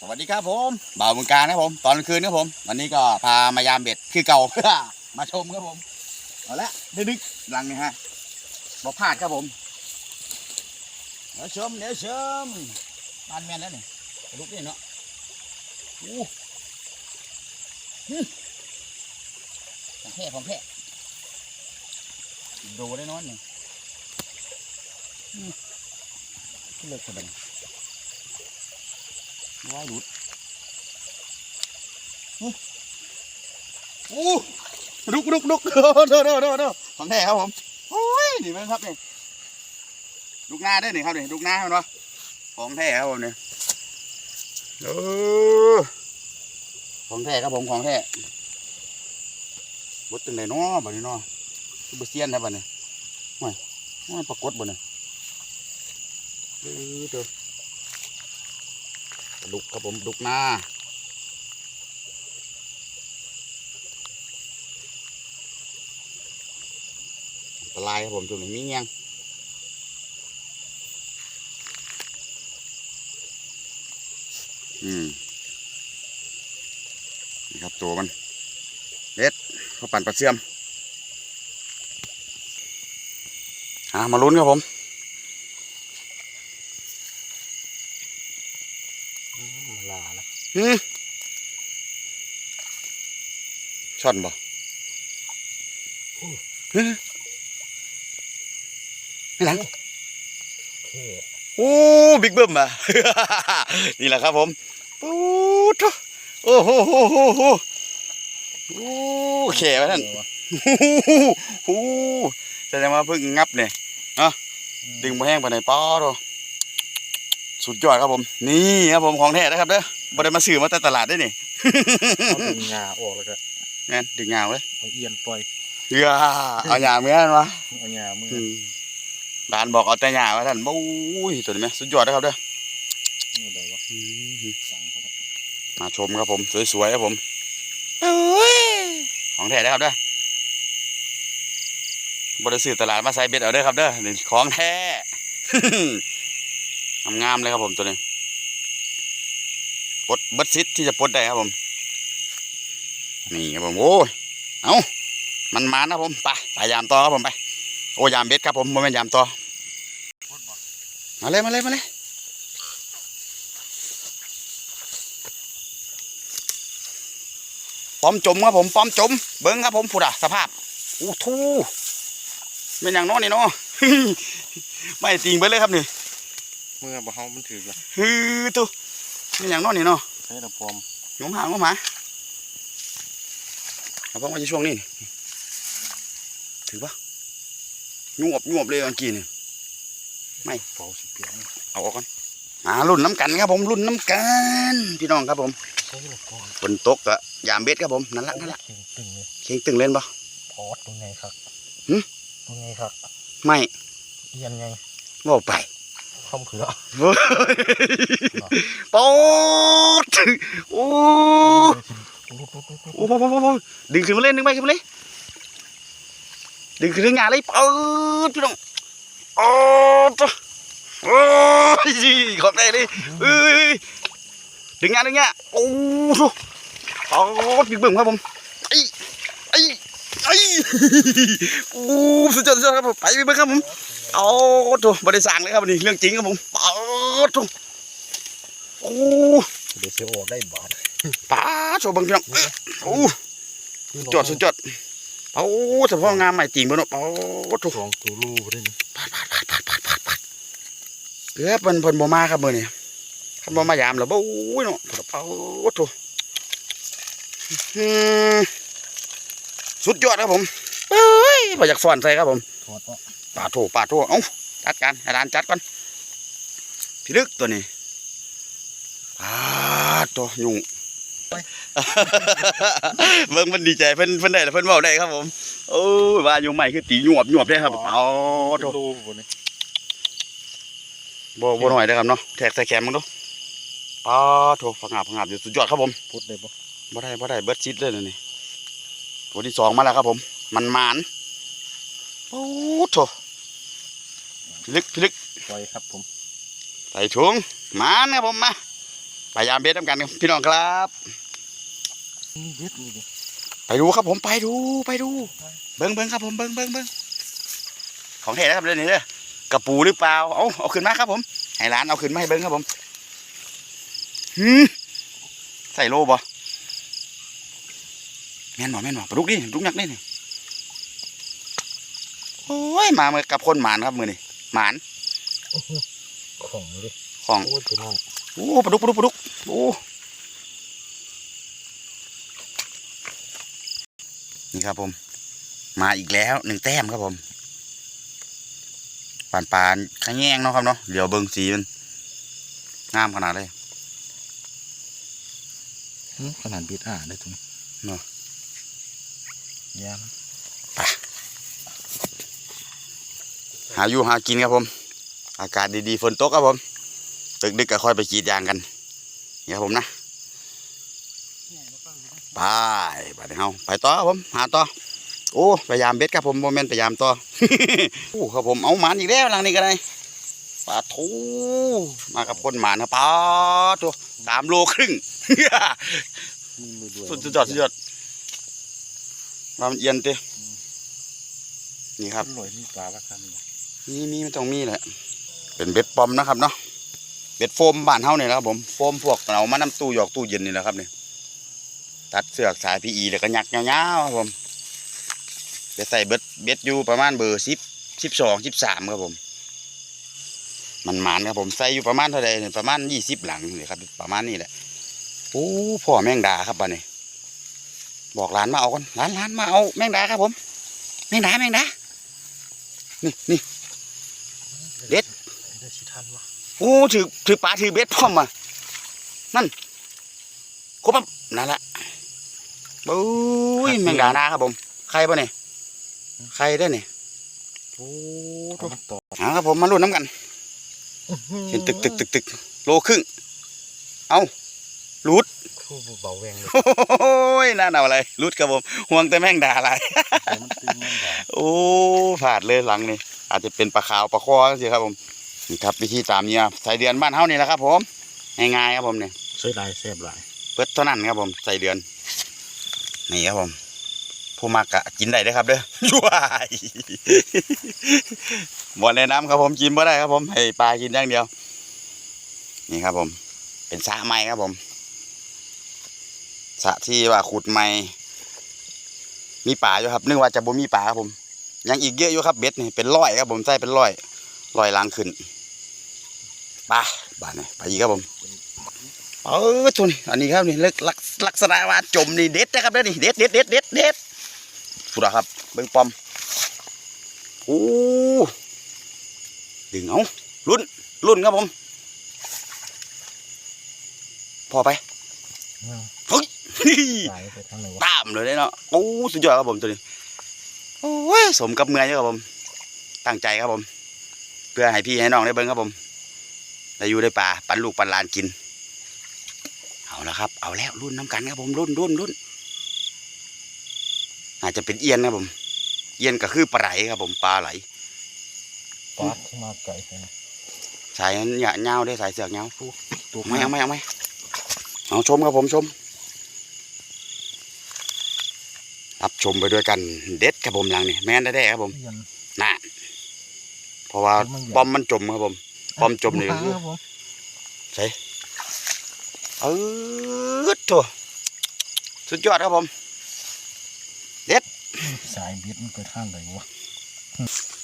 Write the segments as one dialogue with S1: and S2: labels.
S1: สวัสดีครับผมบ่าวมือการนะผม ตอนกลางคืนครับผม วันนี้ก็พามายามเบ็ดคือเก่า มาชมครับผมเอาละดึกๆหลังนี่ฮะบ่พลาดครับผมเดี๋ยวชมเดี๋ยวชมบานแมนแล้วนี่ลุกนี่เนาะอู้หึของแท้ของแท้ดูได้นอนนี่อืมขึ้นเลิกสบายวายหลุดอู้อู้ลุกลุกลุกโดโดโดโดโดของแท้ครับผมโอ้ยนี่มันครับนี่ลูกหน้าได้หนิครับนี่ลูกหน้าเห็นปะของแท้ครับผมเนี่ยเออของแท้ครับผมของแท้บดตึงไหนเนาะบัดนี้เนาะคือบ่เซียนนะบัดนี้โอ้ยมันปรากฏบ่เนี่ยเออเด้อปลา ดุกครับผมดุกนาปลาลายครับผมตัวนี้มีเงี้ยงอืมนี่ครับตัวมันเล็ดเขาปั่นปลาเสื่อมอะมาลุ้นครับผม
S2: ลาละ
S1: หืมช่อนบ่ไม่หลังโอ้บิ๊กเบิ้มอะนี่แหละครับผมปู๊ดโอ้โหโหโหโหโอ้แข่ไว้ท่านโอ้โหแสดงว่าเพิ่งงับเนี่ยดึงมาแห้งไปไหนป้อโตสุดยอดครับผม นี่ครับผมของแท้นะครับเด้อ บ่ได้มาซื้อมาแต่ตลาดได้นี่
S2: เอาดึงงาออกแล้วก็
S1: งั้นดึงเงาเลย
S2: เอาเอียนปล่อย
S1: เฮือเอาหยาเมื่อนวะ
S2: เอางามือ
S1: อืมร้านบอกเอาแต่หยาว่าท่านบู้ยตัวนี้ไหมสุดยอดนะครับเด้อ
S2: นี่อะไรวะ
S1: อืม
S2: สั่งเขาไป
S1: มาชมครับผม สวยๆครับผมโอ้ยของแท้นะครับเด้อบริสุทธิ์ตลาดมาใส่เบ็ดเอาเด้อครับเด้อนี่ของแท้งามๆเลยครับผมตัวนี้ ปลดเบัดซิดที่จะปลดได้ครับผม นี่ครับผมโอ้ยเอามันมานะผมไปไปยามต่อครับผมไปโอ้ยามเบ็ดครับผมโมเมนยามต่อมาเลยมาเลยมาเลยป้อมจมครับผมป้อมจม เบิ้งครับผมพูดอะสภาพอู้ทูเป็นอย่างน้อยนี่เนาะไม่ติงไปเลยครับนี่
S2: เมื่อบ่เฮามันถือละ
S1: ฮือทู เป็นอย่างน้อยนี่เนาะ
S2: ใช้ตะพรม
S1: หงมหางงมหาเอาป้องมาจะช่วงนี้นี่ถือปะยวบยวบเลยเมื่อกี้นี่
S2: เป่าสิเปียก
S1: เอาออกก่อนอ่ารุ่นน้ำกันครับผมรุ่นน้ำกันพี่น้องครับผม
S2: ใช้ตะพรม
S1: ฝนตกอะยามเบ็ดครับผมนั่นละนั่นละ
S2: ตึงๆเลย
S1: เข่งตึงเล่นปะ
S2: พอดตัวไงครับ
S1: หึ
S2: ตัวไงครับ
S1: ไม่
S2: เอียนไง
S1: ว่าไป
S2: คอมเขือ
S1: เฮ้ยโป๊ดโอ้
S2: ลุดลุดลุดลุด
S1: โอ้โหดึงขึ้นมาเล่นดึงไปขึ้นมาเลยดึงขึ้นถึงานเลยปิดพี่น้องโอ้จ้ะโอ้ยขอบใจเลยเอ้ยดึงงานดึงงานโอ้โหโอ้ดึงเบิ่งครับผมไอ้ไอ้ไอ้โอ้สุดยอดสุดยอดครับผมไปไปเบิ่งครับผม โอ้โหบริษัทเลยครับวันนี้เรื่องจริงครับผมเปิดโอ้
S2: เดี๋ยวเสียออกได้บาท
S1: ป้าโชว์เบังพี่น้องโอ้จอดสุดจอดโอ้เฉพาะงามใหม่จริงบ่เนาะโอ้ถูก
S2: สองตัวลูกได้นี่
S1: ปาดปาดปาดปาดปาดปาดปาดเกือบมันเพิ่นบ่มาครับมื้อนี้คันบ่มายามแล้วบ่โอ้ยเนาะโอ้ถูกอืมสุดยอดครับผมเอ้ยบ่อยากฟ้อนใส่ครับผม
S2: ถอดออก
S1: ปาดโถปาดโถเอ้าจัดการอาจารย์จัดก่อนพี่ลึกตัวนี้ปาดตัวยุ่งเบิ่งมันดีใจเพิ่นเพิ่นได้แล้วเพิ่นเว้าได้ครับผมโอ้ยว่าอยู่ใหม่คือตีหยวบหยวบได้ครับเอาโถ
S2: ลูกบนนี้
S1: บ่บ่หน่อยได้อครับเนาะแทกใส่แขนมึงดูปาดโถผักงาบผักงาบอยู่สุดยอดครับผม
S2: พุดได้ปะ
S1: บ่ได้บ่ได้เบิดชิดเลยนะนี่ตัวที่สองมาแล้วครับผม มันหมานโอ้โถ พี่ลึกพี่ลึก
S2: ปล่อยครับผม
S1: ใส่ถุงหมานครับผมมาพยายามเบ็ดน้ำกันครับพี่น้องครับ
S2: นี่เบ็ดนี่ดิ
S1: ไปดูครับผมไปดูไปดู เบิ้งเบิ้งครับผมเบิ้งเบิ้งเบิ้งของแท้นะครับเรื่องนี้เด้อกระปูหรือเปล่าเอาเอาขึ้นมาครับผมให้ร้านเอาขึ้นมาให้เบิ้งครับผมหืมใส่โลบ่แม่นบ่แม่นบ่ปลาดุกดิปลาดุกยักษ์นี่นี่โอ้ยมาเมื่อกับคนหมานครับมือนี่ หมาน
S2: ของดิ
S1: ของ
S2: โอ้ยตัวน้อย
S1: โอ้ปลาดุกปลาดุกปลาดุกโอ้นี่ครับผม มาอีกแล้วหนึ่งแต้มครับผมปานปานๆขะแยงเนาะครับเนาะเดี๋ยวเบิ่งสีมันงามขนาดเลย
S2: หึขนาดเบ็ดอ่าได้ทุน
S1: เนาะ
S2: ยาม
S1: หาอยู่หากินครับผม อากาศดีๆฝนตกครับผมตึกดึกก็ค่อยไปกรีดยางกันนี่ครับผมนะไปไปเฮาไปต่อครับผม หาต่อโอ้พยายามเบ็ดครับผมโมเมนต์พยายามต่อโอ้ครับผมเอาหมานอีกแล้วหลังนี้ก็ได้ปลาทูมากับคนหมานครับปลาตัวสามโลครึ่ง
S2: นี่มือด้วย
S1: สุดสุดยอดสุดยอดวามนเอียนเต้นี่ครับ
S2: ลอยมีปลาละครับ นี่
S1: มีมีมันต้องมีแหละ เป็นเบ็ดปอมนะครับเนาะ เบ็ดโฟมบ้านเฮาเนี่ยนะครับผม โฟมพวกเรามาน้ำตู้หยอกตู้เย็นนี่แหละครับเนี่ยตัดเสือกสายพีอีแล้วก็ยักยาวๆครับผมไปใส่เบ็ดเบ็ดอยู่ประมาณเบอร์สิบสิบสองสิบสามครับผม มันหมานครับผมใส่อยู่ประมาณเท่าใดเนี่ยประมาณยี่สิบหลังเลยครับ ประมาณนี้แหละโอ้พ่อแมงดาครับบ้านนี้บอกร้านมาเอาก่อนร้านร้านมาเอาแมงดาครับผม แมงดาแมงดานี่นี่ เด็ด
S2: ได้สิทันวะ
S1: โอ้ถือถือปลาถือเบ็ดพร้อมอะนั่นครบปั๊บนั่นแหละปุ้ยแมงดานาครับผม ใครป่ะเนี่ยใครได้เนี่ยโอ้
S2: เอามันต่อ
S1: หาครับผมมาลุ้นน้ำกันเห็นตึกตึกตึกตึกโลครึ่ง เอา รูด
S2: คู่เบาแวงเลย
S1: โอ้ยน่าเอาอะไรรูดครับผมห่วงแต่แมงดาอะไร
S2: แต่มันตึงมันด่า
S1: โอ้ผาดเลยหลังนี่อาจจะเป็นปลาขาวปลาคอสิครับผมนี่ครับวิธีตามเนี่ยใส่เดือนบ้านเฮานี่แหละครับ ผมง่ายๆครับผมเนี่ย
S2: ใช้ลายแซ่บหลาย
S1: เปิดเท่านั้นครับผมใส่เดือนนี่ครับผมผู้มากะกินได้เด้อครับเด้อยวายบ่แนะนำครับผมกินบ่ได้ครับผมให้ปลากินอย่างเดียว นี่ครับผม เป็นสระไม้ครับผม สะที่ว่าขุดไม้มีป่าอยู่ครับ นึกว่าจะบ่มีป่าครับผม ยังอีกเยอะอยู่ครับเบ็ดนี่เป็นร้อยครับผมใส่เป็นร้อยร้อยลังขึ้นไปบ้านนี่ไปอีกครับผมเออตัวนี้อันนี้ครับนี่ลักลักลักษณะว่าจมนี่เด็ดนะครับเด้อนี่เด็ดเด็ดเด็ดเด็ดเด็ดสุดครับเบิ้งปอมโอ้ดึงเอาลุ้นลุ้นครับผม พอไป
S2: อืม
S1: เฮ้ย
S2: ลายไปทางไหนวะ
S1: ตามเลยเนาะโอ้สุดยอดครับผมตัวนี้โอ้ยสมกับเมือเยอะครับผม ตั้งใจครับผม เพื่อให้พี่ให้น้องได้เบิ้งครับผมได้อยู่ได้ป่าปันลูกปันหลานกิน เอาละครับ เอาแล้วรุ่นน้ำกันครับผมรุ่นรุ่นรุ่นอาจจะเป็นเอียนครับผม เอียนก็คือปลาไหลครับผมปลาไหล
S2: ปลาที่มาไก่ใช่ไหม
S1: สายนั้นอย่าเงาได้สายเสือกเงา
S2: ตัว
S1: ไม่เอาไม่เอาไม่เอาชมครับผมชม รับชมไปด้วยกันเด็ดครับผมหลังนี่แม่นได้ๆครับผม
S2: ยัน
S1: น่ะเพราะว่า
S2: มันใหญ่
S1: ปอมมันจมครับผมปอมจมนี่
S2: ป
S1: ก็
S2: ลา
S1: คือ
S2: ครับผม
S1: เออถั่วสุดยอดครับผม
S2: สายเบ็ดมันไปทางไหนวะ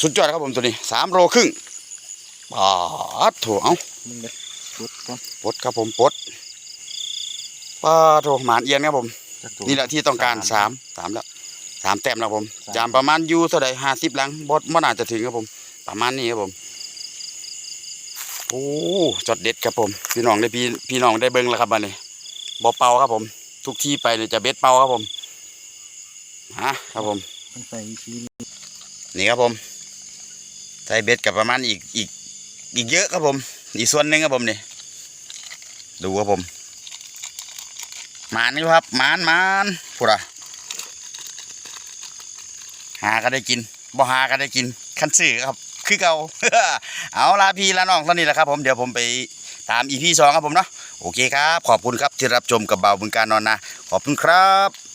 S1: สุดยอดครับผมตัวนี้สามโลครึ่งปาดถั่วเอา
S2: มึงเลยชุดก่อน
S1: ปลดครับผมปลดปาดถั่วหมานเอียนครับผม
S2: จักตัว
S1: นี่แหละที่ต้องการสามสามแล้วสามแต้มแล้วผม
S2: สาม
S1: จามประมาณอยูเท่าใดห้าสิบหลังบดมันอาจจะถึงครับผม ประมาณนี้ครับผมโอ้จดเด็ดครับผม พี่น้องได้พี่พี่น้องได้เบิ้งแล้วครับบันนี้บอเป่าครับผม ทุกที่ไปเนี่ยจะเบ็ดเป่าครับผมฮะครับผม
S2: ต้องใส่วิธีนี้
S1: นี่ครับผมใส่เบ็ดกับประมาณอีกอีกอีกเยอะครับผม อีกส่วนหนึ่งครับผมนี่ดูครับผม หมานนี่ครับหมานหมานพูดอะหาก็ได้กินบ่หาก็ได้กินคันสื่อครับ คือเก่าเอาลาพี่ลาน้องตอนนี้แหละครับ ผมเดี๋ยวผมไปตามอีพีสองครับผมเนาะโอเคครับ ขอบคุณครับที่รับชมกับเบาบึงการนอนนะ ขอบคุณครับ